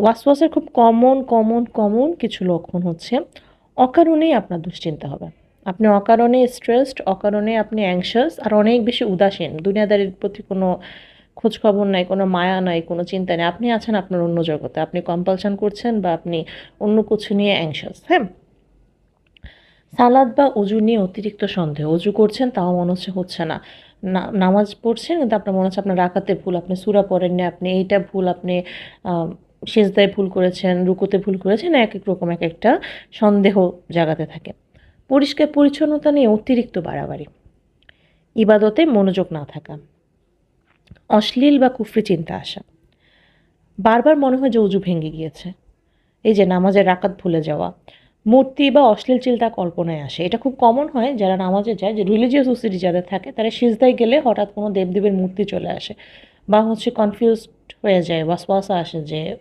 ওয়াসওয়াসের খুব common common common কিছু লক্ষণ হচ্ছে অকারণেই আপনার দুশ্চিন্তা হবে। আপনি অকারণে স্ট্রেসড অকারণে আপনি অ্যাংশাস আর অনেক বেশি উদাসীন। দুনিয়াদারির প্রতি কোনো খোঁজখবর নাই, কোনো মায়া নাই, কোনো চিন্তা নেই। আপনি আছেন আপনার অন্য জগতে। আপনি কম্পালশন করছেন বা আপনি অন্য কিছু নিয়ে অ্যাংশাস হ্যাঁ? সালাদ বা অজু নিয়ে অতিরিক্ত সন্দেহ। অজু করছেন তাও মনে হচ্ছে হচ্ছে না। না, নামাজ পড়ছেন কিন্তু আপনার মনে হচ্ছে আপনার রাকাতে ভুল। আপনি সুরা পড়েননি, আপনি এইটা ভুল, আপনি সেজদায় ভুল করেছেন, রুকুতে ভুল করেছেন, এক এক রকম এক একটা সন্দেহ জাগাতে থাকে। পরিষ্কার পরিচ্ছন্নতা নিয়ে অতিরিক্ত বাড়াবাড়ি। ইবাদতে মনোযোগ না থাকা। অশ্লীল বা কুফরি চিন্তা আসা। বারবার মনে হয় যে উজু ভেঙে গিয়েছে। এই যে নামাজের রাকাত ভুলে যাওয়া। মূর্তি বা অশ্লীল চিন্তা কল্পনায় আসে। এটা খুব কমন হয় যারা নামাজে যায়, যে রিলিজিয়াস ওসিটি যাদের থাকে, তারা সিজদায় গেলে হঠাৎ কোনো দেবদেবের মূর্তি চলে আসে বা হচ্ছে কনফিউজড হয়ে যায় ওয়াসওয়াসা আসে যে